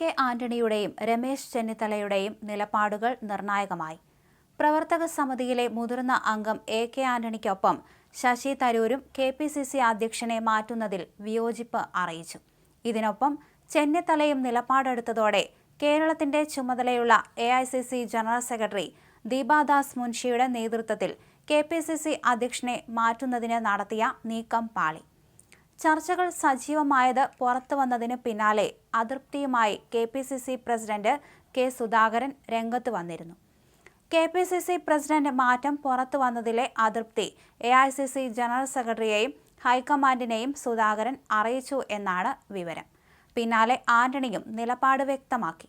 K ആന്റണിയുടെയും Ramesh ചെന്നിത്തലയുടെയും നിലപാടുകൾ നിർണായകമായി. പ്രവർത്തക സമിതിയിലെ മുതിർന്ന അംഗം എ കെ ആന്റണിക്കൊപ്പം ശശി തരൂരും കെ പി സി സി അധ്യക്ഷനെ മാറ്റുന്നതിൽ വിയോജിപ്പ് അറിയിച്ചു. ഇതിനൊപ്പം ചെന്നിത്തലയും നിലപാടെടുത്തതോടെ കേരളത്തിന്റെ ചുമതലയുള്ള A I C C general secretary Deepadas മുൻഷിയുടെ നേതൃത്വത്തിൽ കെ പി സി സി അധ്യക്ഷനെ മാറ്റുന്നതിന് നടത്തിയ നീക്കം പാളി. ചർച്ചകൾ സജീവമായത് പുറത്തു വന്നതിന് പിന്നാലെ അതൃപ്തിയുമായി K P C C president K Sudhakaran രംഗത്ത് വന്നിരുന്നു. K P C C president മാറ്റം പുറത്തു വന്നതിലെ അതൃപ്തി A I C C general സെക്രട്ടറിയെയും ഹൈക്കമാൻഡിനെയും സുധാകരൻ അറിയിച്ചു എന്നാണ് വിവരം. പിന്നാലെ ആന്റണിയും നിലപാട് വ്യക്തമാക്കി.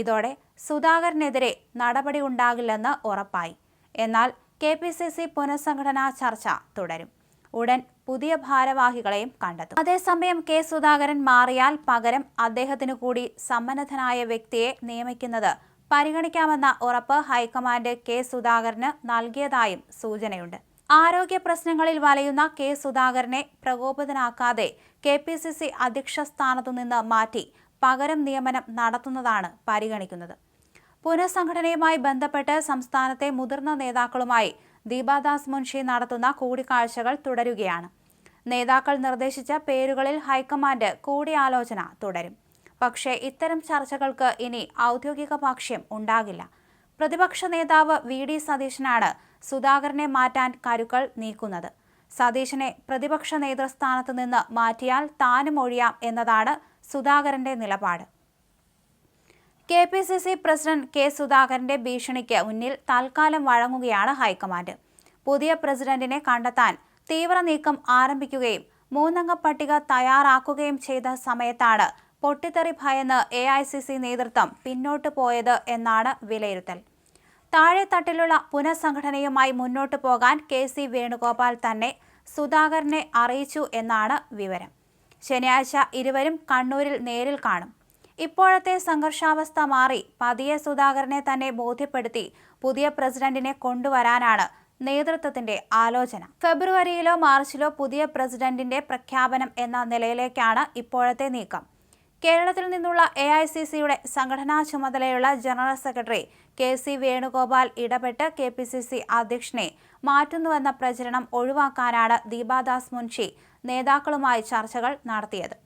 ഇതോടെ സുധാകരനെതിരെ നടപടി ഉണ്ടാകില്ലെന്ന് ഉറപ്പായി. എന്നാൽ കെ പി സി സി പുനഃസംഘടനാ ചർച്ച തുടരും. ഉടൻ പുതിയ ഭാരവാഹികളെയും കണ്ടെത്തും. അതേസമയം കെ. സുധാകരൻ മാറിയാൽ പകരം അദ്ദേഹത്തിനു കൂടി സമ്മന്നതനായ വ്യക്തിയെ നിയമിക്കുന്നത് പരിഗണിക്കാമെന്ന ഉറപ്പ് ഹൈക്കമാൻഡ് കെ. സുധാകരന് നൽകിയതായും സൂചനയുണ്ട്. ആരോഗ്യ പ്രശ്നങ്ങളിൽ വലയുന്ന കെ. സുധാകരനെ പ്രകോപിതനാക്കാതെ കെ. പി. സി. സി അധ്യക്ഷ സ്ഥാനത്തു നിന്ന് മാറ്റി പകരം നിയമനം നടത്തുന്നതാണ് പരിഗണിക്കുന്നത്. പുനഃസംഘടനയുമായി ബന്ധപ്പെട്ട് സംസ്ഥാനത്തെ മുതിർന്ന നേതാക്കളുമായി ദീപാദാസ് മുൻഷി നടത്തുന്ന കൂടിക്കാഴ്ചകൾ തുടരുകയാണ്. നേതാക്കൾ നിർദ്ദേശിച്ച പേരുകളിൽ ഹൈക്കമാൻഡ് കൂടിയാലോചന തുടരും. പക്ഷേ ഇത്തരം ചർച്ചകൾക്ക് ഇനി ഔദ്യോഗിക പക്ഷ്യം ഉണ്ടാകില്ല. പ്രതിപക്ഷ നേതാവ് വി. ഡി. സതീശനാണ് സുധാകരനെ മാറ്റാൻ കരുക്കൾ നീക്കുന്നത്. സതീശനെ പ്രതിപക്ഷ നേതൃസ്ഥാനത്ത് നിന്ന് മാറ്റിയാൽ താനും ഒഴിയാം എന്നതാണ് സുധാകരന്റെ നിലപാട്. K. P. C. C president K. സുധാകരന്റെ ഭീഷണിക്ക് മുന്നിൽ തൽക്കാലം വഴങ്ങുകയാണ് ഹൈക്കമാൻഡ്. പുതിയ പ്രസിഡന്റിനെ കണ്ടെത്താൻ തീവ്ര നീക്കം ആരംഭിക്കുകയും മൂന്നംഗ പട്ടിക തയ്യാറാക്കുകയും ചെയ്ത സമയത്താണ് പൊട്ടിത്തെറി ഭയന്ന് എ ഐ സി സി നേതൃത്വം പിന്നോട്ട് പോയത് എന്നാണ് വിലയിരുത്തൽ. താഴെത്തട്ടിലുള്ള പുനഃസംഘടനയുമായി മുന്നോട്ട് പോകാൻ കെ സി വേണുഗോപാൽ തന്നെ സുധാകരനെ അറിയിച്ചു എന്നാണ് വിവരം. ശനിയാഴ്ച ഇരുവരും കണ്ണൂരിൽ നേരിൽ കാണും. ഇപ്പോഴത്തെ സംഘർഷാവസ്ഥ മാറി പതിയെ സുധാകരനെ തന്നെ ബോധ്യപ്പെടുത്തി പുതിയ പ്രസിഡന്റിനെ കൊണ്ടുവരാനാണ് നേതൃത്വത്തിന്റെ ആലോചന. ഫെബ്രുവരിയിലോ മാർച്ചിലോ പുതിയ പ്രസിഡന്റിന്റെ പ്രഖ്യാപനം എന്ന നിലയിലേക്കാണ് ഇപ്പോഴത്തെ നീക്കം. കേരളത്തിൽ നിന്നുള്ള എ ഐ സി സിയുടെ സംഘടനാ ചുമതലയുള്ള general secretary K C Venugopal ഇടപെട്ട് കെ പി സി സി അധ്യക്ഷനെ മാറ്റുന്നുവെന്ന പ്രചരണം ഒഴിവാക്കാനാണ് ദീപാദാസ് മുൻഷി നേതാക്കളുമായി ചർച്ചകൾ നടത്തിയത്.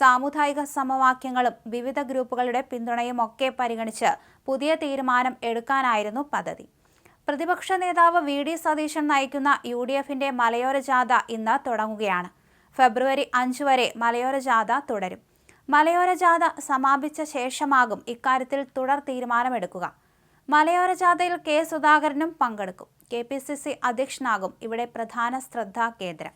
സാമുദായിക സമവാക്യങ്ങളും വിവിധ ഗ്രൂപ്പുകളുടെ പിന്തുണയും ഒക്കെ പരിഗണിച്ച് പുതിയ തീരുമാനം എടുക്കാനായിരുന്നു പദ്ധതി. പ്രതിപക്ഷ നേതാവ് വി ഡി സതീശൻ നയിക്കുന്ന യു ഡി എഫിന്റെ മലയോര ജാഥ ഇന്ന് തുടങ്ങുകയാണ്. ഫെബ്രുവരി അഞ്ച് വരെ മലയോര ജാഥ തുടരും. മലയോര ജാഥ സമാപിച്ച ശേഷമാകും ഇക്കാര്യത്തിൽ തുടർ തീരുമാനമെടുക്കുക. മലയോര ജാഥയിൽ കെ സുധാകരനും പങ്കെടുക്കും. കെ പി സി സി അധ്യക്ഷനാകും ഇവിടെ പ്രധാന ശ്രദ്ധാ കേന്ദ്രം.